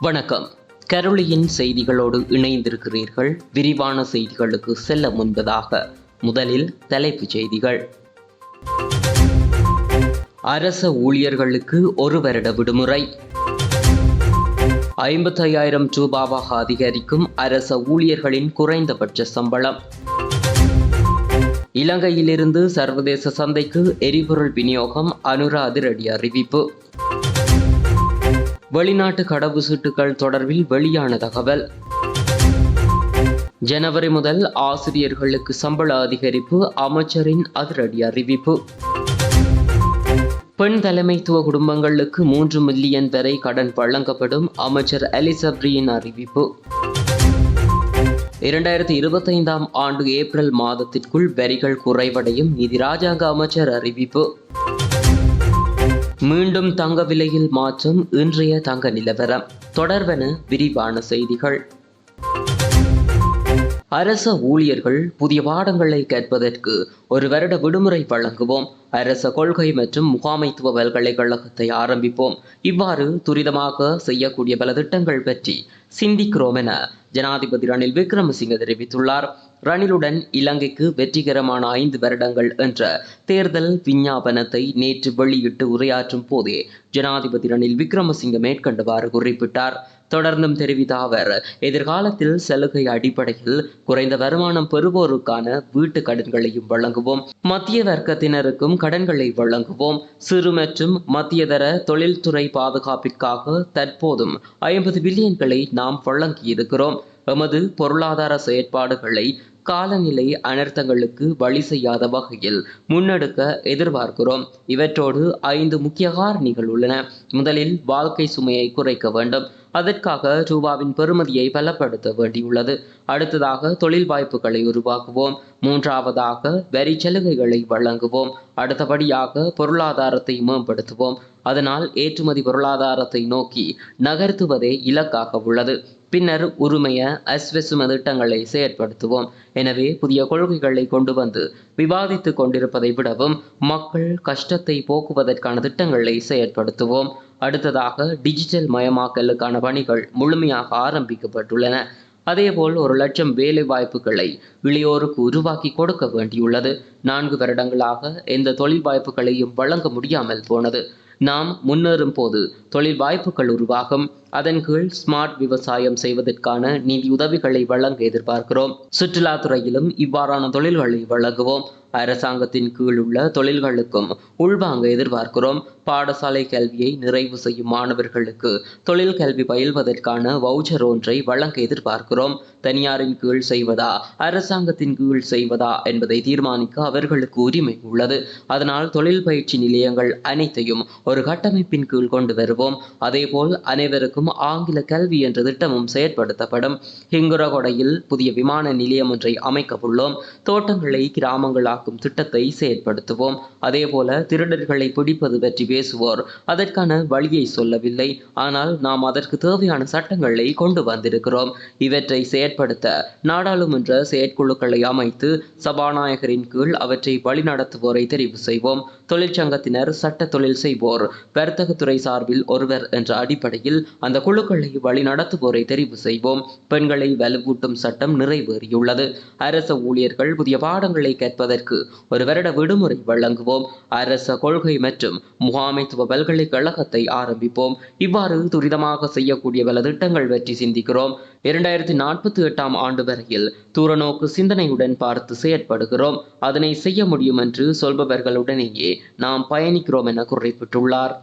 வணக்கம். கரோலியின் செய்திகளோடு இணைந்திருக்கிறீர்கள். விரிவான செய்திகளுக்கு செல்ல முன்பதாக முதலில் தலைப்புச் செய்திகள். அரச ஊழியர்களுக்கு ஒரு வருட விடுமுறை. ஐம்பத்தையாயிரம் ரூபாவாக அதிகரிக்கும் அரச ஊழியர்களின் குறைந்தபட்ச சம்பளம். இலங்கையிலிருந்து சர்வதேச சந்தைக்கு எரிபொருள் விநியோகம் அனுரா அதிரடி அறிவிப்பு. வெளிநாட்டு கடவு சீட்டுகள் தொடர்பில் வெளியான தகவல். ஜனவரி முதல் ஆசிரியர்களுக்கு சம்பள அதிகரிப்பு அமைச்சரின் அதிரடி அறிவிப்பு. பெண் தலைமைத்துவ குடும்பங்களுக்கு மூன்று மில்லியன் வரை கடன் வழங்கப்படும் அமைச்சர் அலிசப்ரியின் அறிவிப்பு. இரண்டாயிரத்தி இருபத்தைந்தாம் ஆண்டு ஏப்ரல் மாதத்திற்குள் வரிகள் குறைவடையும் நிதி ராஜாங்க அமைச்சர் அறிவிப்பு. மீண்டும் தங்க விலையில் மாற்றம் இன்றைய தங்க நிலவரம். தொடர்வன விரிவான செய்திகள். அரச ஊழியர்கள் புதிய பாடங்களை கற்பதற்கு ஒரு வருட விடுமுறை வழங்குவோம். அரச கொள்கை மற்றும் முகாமைத்துவ பல்கலைக்கழகத்தை ஆரம்பிப்போம். இவ்வாறு துரிதமாக செய்யக்கூடிய பல திட்டங்கள் பற்றி சிந்திக்கிறோம் என ஜனாதிபதி ரணில் விக்ரமசிங்க தெரிவித்துள்ளார். ரணிலுடன் இலங்கைக்கு வெற்றிகரமான ஐந்து வருடங்கள் என்ற தேர்தல் விஞ்ஞாபனத்தை நேற்று வெளியிட்டு உரையாற்றும் போதே ஜனாதிபதி ரணில் விக்ரமசிங்க மேற்கண்டவாறு குறிப்பிட்டார். தொடர்ந்தும் தெரிவித்த அவர் எதிர்காலத்தில் சலுகை அடிப்படையில் குறைந்த வருமானம் பெறுவோருக்கான வீட்டு கடன்களையும் வழங்குவோம். மத்திய வர்க்கத்தினருக்கும் கடன்களை வழங்குவோம். சிறு மற்றும் மத்தியதர தொழில்துறை பாதுகாப்பிற்காக தற்போதும் ஐம்பது பில்லியன்களை நாம் வழங்கியிருக்கிறோம். எமது பொருளாதார செயற்பாடுகளை காலநிலை அனர்த்தங்களுக்கு வழி செய்யாத வகையில் முன்னெடுக்க எதிர்பார்க்கிறோம். இவற்றோடு ஐந்து முக்கிய காரணிகள் உள்ளன. முதலில் வாழ்க்கை சுமையை குறைக்க வேண்டும். அதற்காக ரூபாவின் பெறுமதியை பலப்படுத்த வேண்டியுள்ளது. அடுத்ததாக தொழில் வாய்ப்புகளை உருவாக்குவோம். மூன்றாவதாக வரி சலுகைகளை வழங்குவோம். அடுத்தபடியாக பொருளாதாரத்தை மேம்படுத்துவோம். அதனால் ஏற்றுமதி பொருளாதாரத்தை நோக்கி நகர்த்துவதே இலக்காக உள்ளது. பின்னர் உரிமைய அஸ்வசும திட்டங்களை செயற்படுத்துவோம். எனவே புதிய கொள்கைகளை கொண்டு வந்து விவாதித்துக் கொண்டிருப்பதை விடவும் மக்கள் கஷ்டத்தை போக்குவதற்கான திட்டங்களை செயற்படுத்துவோம். அடுத்ததாக டிஜிட்டல் மயமாக்கலுக்கான பணிகள் முழுமையாக ஆரம்பிக்கப்பட்டுள்ளன. அதேபோல் ஒரு லட்சம் வேலை வாய்ப்புகளை இளையோருக்கு உருவாக்கி கொடுக்க வேண்டியுள்ளது. நான்கு வருடங்களாக எந்த தொழில் வாய்ப்புகளையும் வழங்க முடியாமல் போனது. நாம் முன்னேறும் போது தொழில் வாய்ப்புகள் உருவாகும். அதன் கீழ் ஸ்மார்ட் விவசாயம் செய்வதற்கான நிதி உதவிகளை வழங்க எதிர்பார்க்கிறோம். சுற்றுலாத்துறையிலும் இவ்வாறான தொழில்களை வழங்குவோம். அரசாங்கத்தின் கீழ் உள்ள தொழில்களுக்கும் உள்வாங்க எதிர்பார்க்கிறோம். பாடசாலை கல்வியை நிறைவு செய்யும் மாணவர்களுக்கு தொழில் கல்வி பயில்வதற்கான வவுச்சர் ஒன்றை வழங்க எதிர்பார்க்கிறோம். தனியாரின் கீழ் செய்வதா அரசாங்கத்தின் கீழ் செய்வதா என்பதை தீர்மானிக்க அவர்களுக்கு உரிமை உள்ளது. அதனால் தொழில் பயிற்சி நிலையங்கள் அனைத்தையும் ஒரு கட்டமைப்பின் கீழ் கொண்டு வருவோம். அதேபோல் அனைவருக்கும் ஆங்கில கல்வி என்ற திட்டமும் செயற்படுத்தப்படும். ஹிங்குரகொடையில் புதிய விமான நிலையம் ஒன்றை அமைக்க உள்ளோம் தோட்டங்களை கிராமங்களாக்கும் திட்டத்தை செயற்படுத்துவோம். அதேபோல திருடர்களை பிடிப்பது பற்றி பேசுவோர். அதற்கான வழியை சொல்லவில்லை. ஆனால் நாம் அதற்கு தேவையான சட்டங்களை கொண்டு வந்திருக்கிறோம். இவற்றை செயற்படுத்த நாடாளுமன்ற செயற்குழுக்களை அமைத்து சபாநாயகரின் கீழ் அவற்றை வழிநடத்துவோரை தெரிவு செய்வோம். தொழிற்சங்கத்தினர் சட்ட தொழில் செய்வோர். வர்த்தகத்துறை சார்பில் ஒருவர் என்ற அடிப்படையில் அந்த குழுக்களை வழிநடத்துவோரை தெரிவு செய்வோம். பெண்களை வலுவூட்டும் சட்டம் நிறைவேறியுள்ளது. அரச ஊழியர்கள் புதிய பாடங்களை கற்பதற்கு ஒரு வருட விடுமுறை வழங்குவோம். அரச கொள்கை மற்றும் முகாமைத்துவ பல்கலைக்கழகத்தை ஆரம்பிப்போம். இவ்வாறு துரிதமாக செய்யக்கூடிய பல திட்டங்கள் பற்றி சிந்திக்கிறோம். இரண்டாயிரத்தி நாற்பத்தி எட்டாம் ஆண்டு வரையில் தூரநோக்கு சிந்தனையுடன் பார்த்து செயற்படுகிறோம். அதனை செய்ய முடியும் என்று சொல்பவர்களுடனேயே நாம் பயணிக்கிறோம் என குறிப்பிட்டுள்ளார்.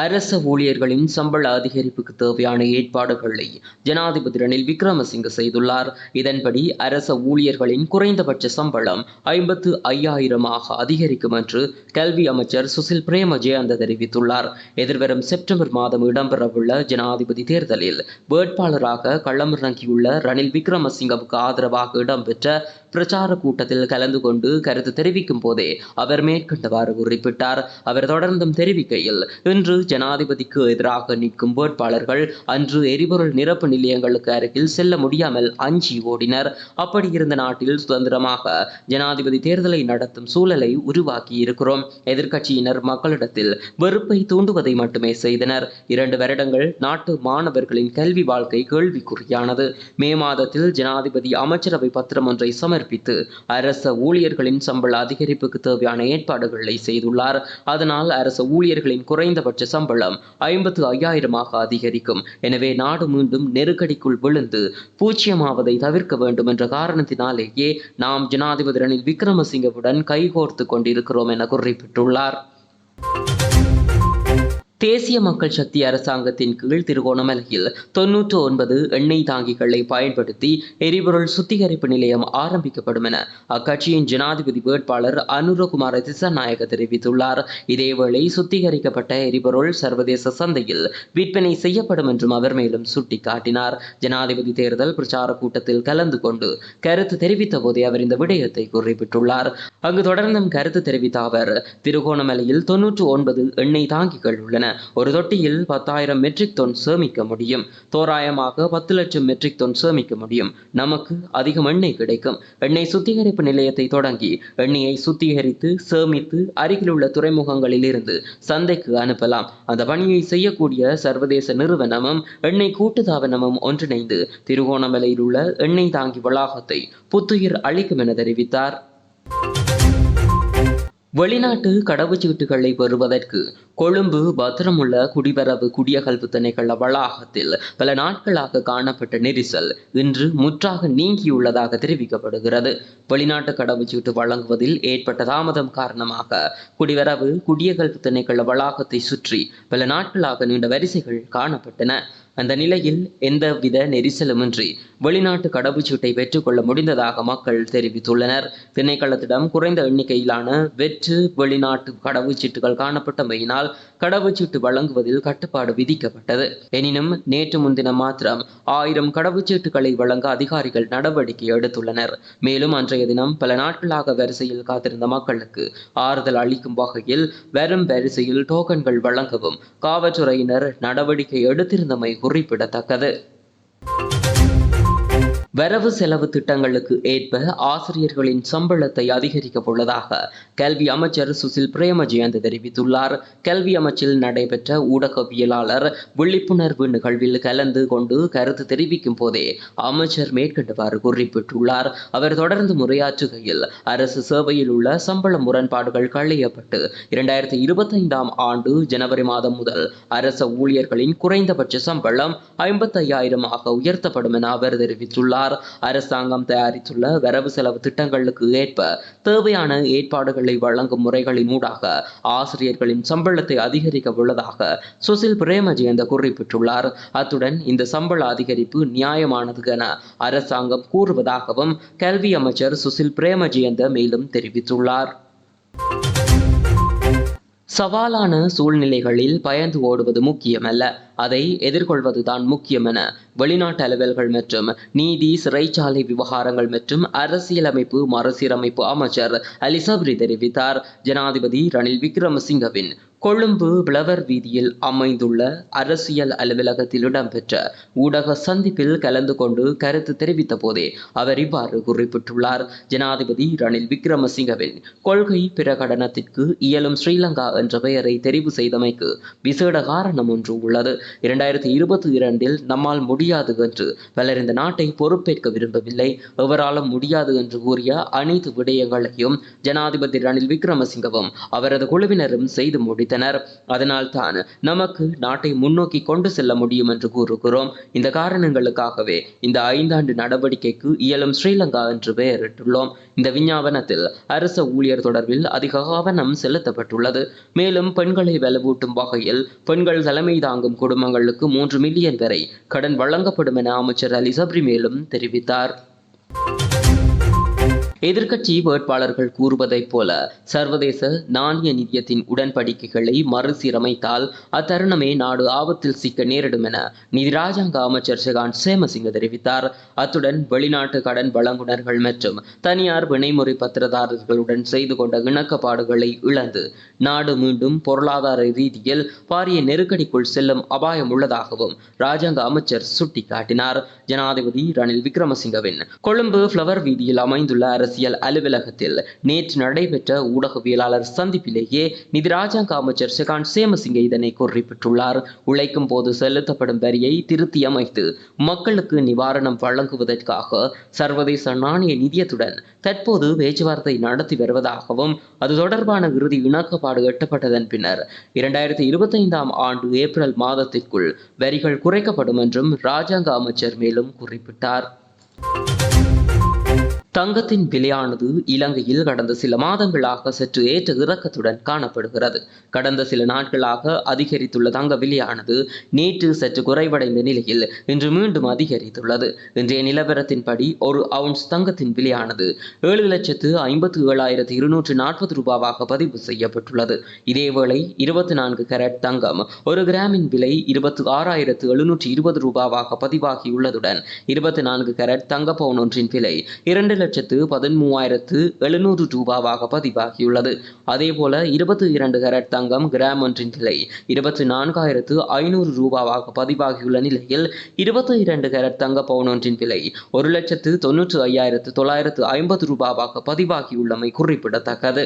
அரச ஊழியர்களின் சம்பள அதிகரிப்புக்கு தேவையான ஏற்பாடுகளை ஜனாதிபதி ரணில் விக்ரமசிங்க செய்துள்ளார். இதன்படி அரச ஊழியர்களின் குறைந்தபட்ச சம்பளம் ஐம்பத்து ஐயாயிரமாக அதிகரிக்கும் என்று கல்வி அமைச்சர் சுசில் பிரேம ஜெயந்த தெரிவித்துள்ளார். எதிர்வரும் செப்டம்பர் மாதம் இடம்பெறவுள்ள ஜனாதிபதி தேர்தலில் வேட்பாளராக களமிறங்கியுள்ள ரணில் விக்ரமசிங்கவுக்கு ஆதரவாக இடம்பெற்ற பிரச்சார கூட்டத்தில் கலந்து கொண்டு கருத்து தெரிவிக்கும் போதே அவர் மேற்கண்டவாறு குறிப்பிட்டார். அவர் தொடர்ந்தும் தெரிவிக்கையில் இன்று ஜனாதிபதிக்கு எதிராக நிற்கும் வேட்பாளர்கள் அன்று எரிபொருள் நிரப்பு நிலையங்களுக்கு அருகில் செல்ல முடியாமல் அஞ்சி ஓடினர். அப்படியிருந்த நாட்டில் சுதந்திரமாக ஜனாதிபதி தேர்தலை நடத்தும் சூழலை உருவாக்கி இருக்கிறோம். எதிர்க்கட்சியினர் மக்களிடத்தில் வெறுப்பை தூண்டுவதை மட்டுமே செய்தனர். இரண்டு வருடங்கள் நாட்டு மாணவர்களின் கல்வி வாழ்க்கை கேள்விக்குறியானது. மே மாதத்தில் ஜனாதிபதி அமைச்சரவை பத்திரம் ஒன்றை சமர்ப்பித்து அரச ஊழியர்களின் சம்பள அதிகரிப்புக்கு தேவையான ஏற்பாடுகளை செய்துள்ளார். அதனால் அரச ஊழியர்களின் குறைந்தபட்ச சம்பளம் ஐம்பத்து ஐயாயிரமாக அதிகரிக்கும். எனவே நாடு மீண்டும் நெருக்கடிக்குள் விழுந்து பூச்சியமாவதை தவிர்க்க வேண்டும் என்ற காரணத்தினாலேயே நாம் ஜனாதிபதி ரணில் விக்ரமசிங்கவுடன் கைகோர்த்து கொண்டிருக்கிறோம் என குறிப்பிட்டுள்ளார். தேசிய மக்கள் சக்தி அரசாங்கத்தின் கீழ் திருகோணமலையில் தொன்னூற்று ஒன்பது எண்ணெய் தாங்கிகளை பயன்படுத்தி எரிபொருள் சுத்திகரிப்பு நிலையம் ஆரம்பிக்கப்படும் என அக்கட்சியின் ஜனாதிபதி வேட்பாளர் அனுரகுமார திசாநாயக தெரிவித்துள்ளார். இதேவேளை சுத்திகரிக்கப்பட்ட எரிபொருள் சர்வதேச சந்தையில் விற்பனை செய்யப்படும் என்றும் அவர் மேலும் சுட்டிக்காட்டினார். ஜனாதிபதி தேர்தல் பிரச்சார கூட்டத்தில் கலந்து கொண்டு கருத்து தெரிவித்த போதே அவர் இந்த விடயத்தை குறிப்பிட்டுள்ளார். அங்கு தொடர்ந்தும் கருத்து தெரிவித்த அவர் திருகோணமலையில் தொன்னூற்று ஒன்பது எண்ணெய் தாங்கிகள் உள்ளன. உள்ளன ஒரு தொட்டியில் பத்தாயிரம் மெட்ரிக் டன் சேமிக்க முடியும். தோராயமாக பத்து லட்சம் மெட்ரிக் டன் சேமிக்க முடியும். நமக்கு அதிகம் எண்ணெய் கிடைக்கும். எண்ணெய் சுத்திகரிப்பு நிலையத்தை தொடங்கி எண்ணெயை சுத்திகரித்து சேமித்து அருகிலுள்ள துறைமுகங்களில் இருந்து சந்தைக்கு அனுப்பலாம். அந்த பணியை செய்யக்கூடிய சர்வதேச நிறுவனமும் எண்ணெய் கூட்டுத்தாபனமும் ஒன்றிணைந்து திருகோணமலையில் உள்ள எண்ணெய் தாங்கி வளாகத்தை புத்துயிர் அளிக்கும் என தெரிவித்தார். வெளிநாட்டு கடவுச்சீட்டுகளை பெறுவதற்கு கொழும்பு பத்திரமுள்ள குடிவரவு குடியகல்வு திணைக்கள வளாகத்தில் பல நாட்களாக காணப்பட்ட நெரிசல் இன்று முற்றாக நீங்கியுள்ளதாக தெரிவிக்கப்படுகிறது. வெளிநாட்டு கடவுச்சீட்டு வழங்குவதில் ஏற்பட்ட தாமதம் காரணமாக குடிவரவு குடியகல்வு திணைக்கள வளாகத்தை சுற்றி பல நாட்களாக நீண்ட வரிசைகள் காணப்பட்டன. அந்த நிலையில் எந்தவித நெரிசலுமின்றி வெளிநாட்டு கடவுச்சீட்டை பெற்றுக்கொள்ள முடிந்ததாக மக்கள் தெரிவித்துள்ளனர். திணைக்களத்திடம் குறைந்த எண்ணிக்கையிலான வெற்று வெளிநாட்டு கடவுச்சீட்டுகள் காணப்பட்டமையினால் கடவுச்சீட்டு வழங்குவதில் கட்டுப்பாடு விதிக்கப்பட்டது. எனினும் நேற்று முன்தினம் மாத்திரம் ஆயிரம் கடவுச்சீட்டுகளை வழங்க அதிகாரிகள் நடவடிக்கை எடுத்துள்ளனர். மேலும் அன்றைய தினம் பல நாட்களாக வரிசையில் காத்திருந்த மக்களுக்கு ஆறுதல் அளிக்கும் வகையில் வரும் வரிசையில் டோக்கன்கள் வழங்கவும் காவல்துறையினர் நடவடிக்கை எடுத்திருந்தமை குறிப்பிடத்தக்கது. வரவு செலவு திட்டங்களுக்கு ஏற்ப ஆசிரியர்களின் சம்பளத்தை அதிகரிக்க உள்ளதாக கல்வி அமைச்சர் சுசில் பிரேமஜெயந்த் தெரிவித்துள்ளார். கல்வி அமைச்சில் நடைபெற்ற ஊடகவியலாளர் விழிப்புணர்வு நிகழ்வில் கலந்து கொண்டு கருத்து தெரிவிக்கும் போதே அமைச்சர் மேற்கண்டவாறு குறிப்பிட்டுள்ளார். அவர் தொடர்ந்து முறையாற்றுகையில் அரசு சேவையில் உள்ள சம்பள முரண்பாடுகள் களையப்பட்டு இரண்டாயிரத்தி இருபத்தைந்தாம் ஆண்டு ஜனவரி மாதம் முதல் அரச ஊழியர்களின் குறைந்தபட்ச சம்பளம் ஐம்பத்தையாயிரமாக உயர்த்தப்படும் என அவர் தெரிவித்துள்ளார். அரசாங்கம் தயாரித்துள்ள வரவு செலவு திட்டங்களுக்கு ஏற்ப தேவையான ஏற்பாடுகளை வழங்கும் முறைகளின் ஊடாக ஆசிரியர்களின் சம்பளத்தை அதிகரிக்க உள்ளதாக சுசில் பிரேமஜெயந்த குறிப்பிட்டுள்ளார். அத்துடன் இந்த சம்பள அதிகரிப்பு நியாயமானது என அரசாங்கம் கூறுவதாகவும் கல்வி அமைச்சர் சுசில் பிரேமஜெயந்த மேலும் தெரிவித்துள்ளார். சவாலான சூழ்நிலைகளில் பயந்து ஓடுவது முக்கியமல்ல. அதை எதிர்கொள்வதுதான் முக்கியம் என வெளிநாட்டு அலுவல்கள் மற்றும் நீதி சிறைச்சாலை விவகாரங்கள் மற்றும் அரசியலமைப்பு மறுசீரமைப்பு அமைச்சர் அலிசப்ரி தெரிவித்தார். ஜனாதிபதி ரணில் விக்ரமசிங்கவின் கொழும்பு பிளவர் வீதியில் அமைந்துள்ள அரசியல் அலுவலகத்தில் இடம்பெற்ற ஊடக சந்திப்பில் கலந்து கொண்டு கருத்து தெரிவித்த போதே அவர் இவ்வாறு குறிப்பிட்டுள்ளார். ஜனாதிபதி ரணில் விக்ரமசிங்கவின் கொள்கை பிரகடனத்திற்கு இயலும் ஸ்ரீலங்கா என்ற பெயரை தெரிவு செய்தமைக்கு விசேட காரணம் ஒன்று உள்ளது. இரண்டாயிரத்தி இருபத்தி இரண்டில் நம்மால் முடியாது என்று பலர் இந்த நாட்டை பொறுப்பேற்க விரும்பவில்லை. எவராலும் முடியாது என்று கூறிய அனைத்து விடயங்களையும் ஜனாதிபதி ரணில் விக்ரமசிங்கவும் அவரது குழுவினரும் செய்து முடித்தனர். அதனால்தான் நமக்கு நாட்டை முன்னோக்கி கொண்டு செல்ல முடியும் என்று கூறுகிறோம். இந்த காரணங்களுக்காகவே இந்த ஐந்தாண்டு நடவடிக்கைக்கு இயலும் ஸ்ரீலங்கா என்று பெயரிட்டுள்ளோம். இந்த விஞ்ஞாபனத்தில் அரச ஊழியர் தொடர்பில் அதிக கவனம் செலுத்தப்பட்டுள்ளது. மேலும் பெண்களை வலுவூட்டும் வகையில் பெண்கள் தலைமை தாங்கும் குடும்பங்களுக்கு மூன்று மில்லியன் வரை கடன் வழங்கப்படும் என அமைச்சர் அலி சப்ரி மேலும் தெரிவித்தார். எதிர்க்கட்சி வேட்பாளர்கள் கூறுவதைப் போல சர்வதேச நாணய நிதியத்தின் உடன்படிக்கைகளை மறுசீரமைத்தால் அத்தருணமே நாடு ஆபத்தில் சிக்க நேரிடும் என நிதி ராஜாங்க அமைச்சர் செகான் சேமசிங்க தெரிவித்தார். அத்துடன் வெளிநாட்டு கடன் வழங்குனர்கள் மற்றும் தனியார் வினைமுறை பத்திரதாரர்களுடன் செய்து கொண்ட இணக்கப்பாடுகளை இழந்து நாடு மீண்டும் பொருளாதார ரீதியில் பாரிய நெருக்கடிக்குள் செல்லும் அபாயம் உள்ளதாகவும் ராஜாங்க அமைச்சர் சுட்டிக்காட்டினார். ஜனாதிபதி ரணில் விக்ரமசிங்கவின் கொழும்பு பிளவர் வீதியில் அமைந்துள்ள அரசியல் அலுவலகத்தில் நேற்று நடைபெற்ற ஊடகவியலாளர் சந்திப்பிலேயே நிதி ராஜாங்க அமைச்சர் செகான் சேமசிங்க இதனை குறிப்பிட்டுள்ளார். உழைக்கும் போது செலுத்தப்படும் வரியை திருத்தி அமைத்து மக்களுக்கு நிவாரணம் வழங்குவதற்காக சர்வதேச நாணய நிதியத்துடன் தற்போது பேச்சுவார்த்தை நடத்தி வருவதாகவும் அது தொடர்பான இறுதி இணக்கப்பாடு எட்டப்பட்டதன் பின்னர் இரண்டாயிரத்தி இருபத்தைந்தாம் ஆண்டு ஏப்ரல் மாதத்திற்குள் வரிகள் குறைக்கப்படும் என்றும் ராஜாங்க அமைச்சர் மேலும் குறிப்பிட்டார். தங்கத்தின் விலையானது இலங்கையில் கடந்த சில மாதங்களாக சற்று ஏற்ற இறக்கத்துடன் காணப்படுகிறது. கடந்த சில நாட்களாக அதிகரித்துள்ள தங்க விலையானது நேற்று சற்று குறைவடைந்த நிலையில் இன்று மீண்டும் அதிகரித்துள்ளது. இன்றைய நிலவரத்தின்படி ஒரு அவுன்ஸ் தங்கத்தின் விலையானது ஏழு லட்சத்து ஐம்பத்து ஏழாயிரத்து இருநூற்று நாற்பது ரூபாவாக பதிவு செய்யப்பட்டுள்ளது. இதேவேளை இருபத்தி நான்கு கேரட் தங்கம் ஒரு கிராமின் விலை இருபத்தி ஆறாயிரத்து எழுநூற்று இருபது ரூபாவாக பதிவாகியுள்ளதுடன் இருபத்தி நான்கு கேரட் தங்க பவுன் ஒன்றின் விலை இரண்டு லட்சத்து பதிமூவாயிரத்து எழுநூறு ரூபாவாக பதிவாகியுள்ளது. அதேபோல இருபத்தி இரண்டு கேரட் தங்கம் கிராம் ஒன்றின் விலை இருபத்தி நான்காயிரத்து ஐநூறு ரூபாவாக பதிவாகியுள்ள நிலையில் இருபத்தி இரண்டு கேரட் தங்க பவுன் ஒன்றின் விலை ஒரு லட்சத்து தொன்னூற்று ஐயாயிரத்து தொள்ளாயிரத்து ஐம்பது ரூபாவாக பதிவாகியுள்ளமை குறிப்பிடத்தக்கது.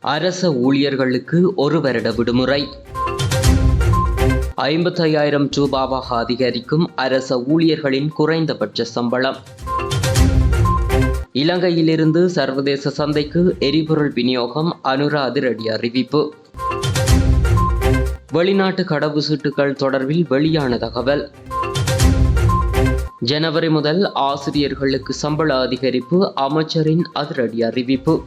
அரச ஊழியர்களுக்கு ஒரு வருட விடுமுறை. ஐம்பத்தையாயிரம் ரூபாவாக அதிகரிக்கும் அரச ஊழியர்களின் குறைந்தபட்ச சம்பளம். இலங்கையிலிருந்து சர்வதேச சந்தைக்கு எரிபொருள் விநியோகம் அனுரா அதிரடி அறிவிப்பு. வெளிநாட்டு கடவு சீட்டுகள் தொடர்பில் வெளியான தகவல். ஜனவரி முதல் ஆசிரியர்களுக்கு சம்பள அதிகரிப்பு அமைச்சரின் அதிரடி அறிவிப்பு.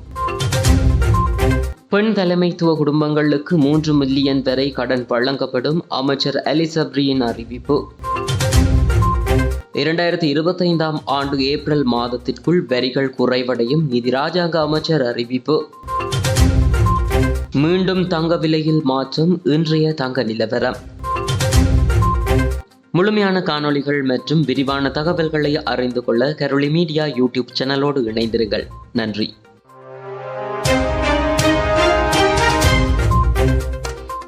பெண் தலைமைத்துவ குடும்பங்களுக்கு மூன்று மில்லியன் வரை கடன் வழங்கப்படும் அமைச்சர் அலிசப்ரியின் அறிவிப்பு. இரண்டாயிரத்தி இருபத்தைந்தாம் ஆண்டு ஏப்ரல் மாதத்திற்குள் வரிகள் குறைவடையும் நிதி ராஜாங்க அமைச்சர் அறிவிப்பு. மீண்டும் தங்க விலையில் மாற்றம் இன்றைய தங்க நிலவரம். முழுமையான காணொளிகள் மற்றும் விரிவான தகவல்களை அறிந்து கொள்ள கரோலி மீடியா யூடியூப் சேனலோடு இணைந்திருங்கள். நன்றி.